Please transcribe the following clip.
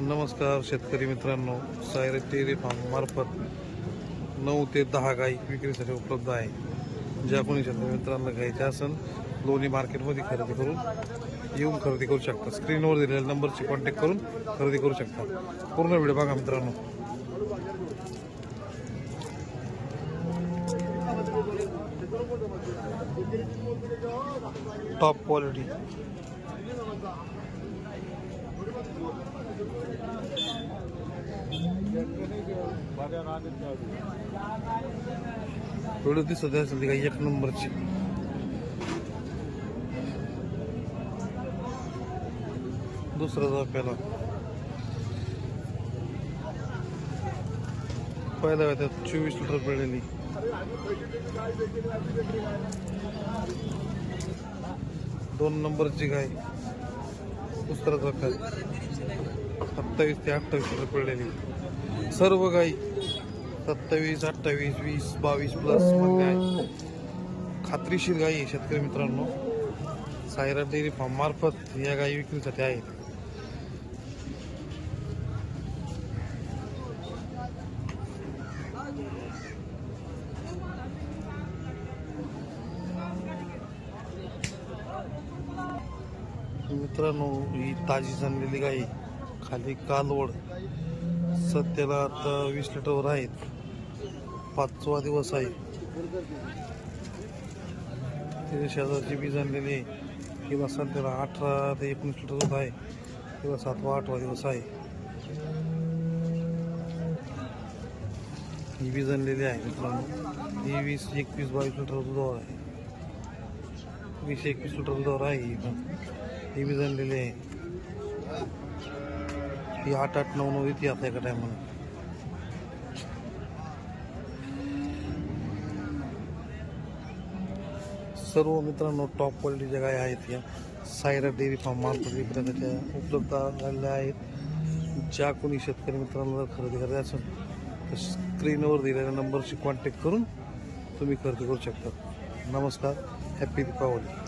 नमस्कार शेतकरी मित्रांनो सायरे डेअरी फार्म मार्फत नऊ ते दहा गाई विक्रीसाठी उपलब्ध आहे. ज्या कोणी शेतकरी मित्रांना घ्यायच्या असेल लोणी मार्केटमध्ये खरेदी करून येऊन खरेदी करू शकता. स्क्रीनवर दिलेल्या नंबरची कॉन्टॅक्ट करून खरेदी करू शकता. पूर्ण व्हिडिओ बघा मित्रांनो. टॉप क्वालिटी थोडी दिसत असेल ती काही एक नंबरची. दुसरा जाऊ पहिला. पहिला त्यात चोवीस लिटर पडलेली. दोन नंबरची गाय. दुसरा जाऊ सत्तावीस ते अठ्ठावीस लिटर पडलेली. सर्व गाई सत्तावीस अठ्ठावीस वीस बावीस प्लस म्हणजे आहे. खात्रीशीर गाई आहे शेतकरी मित्रांनो. सायरा डेअरी फार्म मार्फत या गायी विक्रीसाठी आहेत. मित्रांनो ही ताजी जमलेली गाई खाली कालवड सध्याला आता वीस लिटरवर आहेत पाचवा दिवस आहे. तिथे शेजारची बी आणलेली आहे. किंवा सध्याला अठरा ते एकोणीस लिटर दूध आहे. किंवा सातवा आठवा दिवस आहे. ही वीज आणलेली आहे मित्रांनो. ही वीस एकवीस बावीस लिटर दुधावर आहे. वीस एकवीस लिटर दुधावर आहे ही पण. ही बी आणलेली आहे. ही आठ आठ नऊ नऊ इतिहास आता एका टायमाला सर्व मित्रांनो टॉप क्वालिटीच्या गाय आहेत या सायरा डेअरी फार्म मार्फत विक्रेत्याच्या उपलब्ध झालेल्या आहेत. ज्या कोणी शेतकरी मित्रांना जर खरेदी करायचं असेल तर स्क्रीनवर दिलेल्या नंबरशी कॉन्टॅक्ट करून तुम्ही खरेदी करू शकता. नमस्कार हॅपी दीपावली